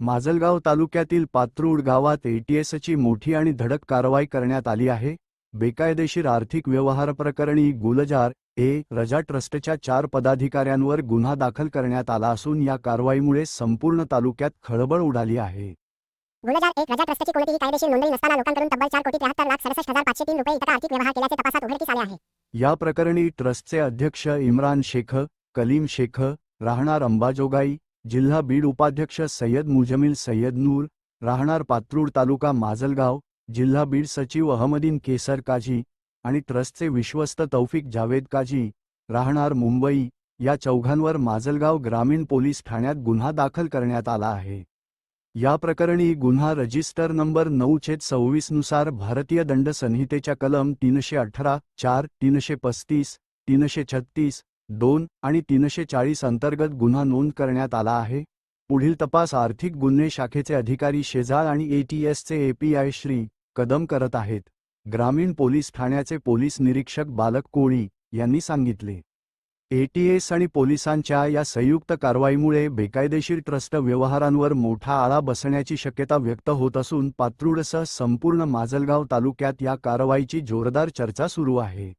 माजलगाव तालुक्यातील पात्रूड गावात एटीएसची मोठी आणि धडक कारवाई करण्यात आली आहे. बेकायदेशीर आर्थिक व्यवहार प्रकरणी गुलजार ए. रजा ट्रस्टच्या चार पदाधिकाऱ्यांवर गुन्हा दाखल करण्यात आला असून या कारवाईमुळे संपूर्ण तालुक्यात खळबळ उडाली आहे. गुलजार एक रजा ट्रस्टची कोणतीही कायदेशीर नोंदणी नसताना लोकांकडून तब्बल चार कोटी त्र्याहत्तर लाख हजार पाचशे तीन रुपये इतका आर्थिक व्यवहार केल्याचे तपासात उघडकीस आले आहे. या प्रकरणी ट्रस्टचे अध्यक्ष इम्रान शेख कलीम शेख राहणार अंबाजोगाई जिल्हा बीड उपाध्यक्ष सय्यद मुजमिल सय्यद नूर राहणार पात्रूड तालुका माजलगाव जिल्हा बीड सचिव अहमदीन केसर काजी आणि ट्रस्टचे विश्वस्त तौफिक जावेद काजी राहणार मुंबई या चौघांवर माजलगाव ग्रामीण पोलीस ठाण्यात गुन्हा दाखल करण्यात आला आहे. या प्रकरणी गुन्हा रजिस्टर नंबर नऊ छेद सव्वीसनुसार भारतीय दंड संहितेच्या कलम तीनशे अठरा चार तीनशे पस्तीस तीनशे छत्तीस दोन आणि तीनशे चाळीस अंतर्गत गुन्हा नोंद करण्यात आला आहे. पुढील तपास आर्थिक गुन्हे शाखेचे अधिकारी शेजाळ आणि एटीएसचे एपीआय श्री कदम करत आहेत. ग्रामीण पोलीस ठाण्याचे पोलीस निरीक्षक बालक कोळी यांनी सांगितले. एटीएस आणि पोलिसांच्या या संयुक्त कारवाईमुळे बेकायदेशीर ट्रस्ट व्यवहारांवर मोठा आळा बसण्याची शक्यता व्यक्त होत असून पात्रूडसह संपूर्ण माजलगाव तालुक्यात या कारवाईची जोरदार चर्चा सुरू आहे.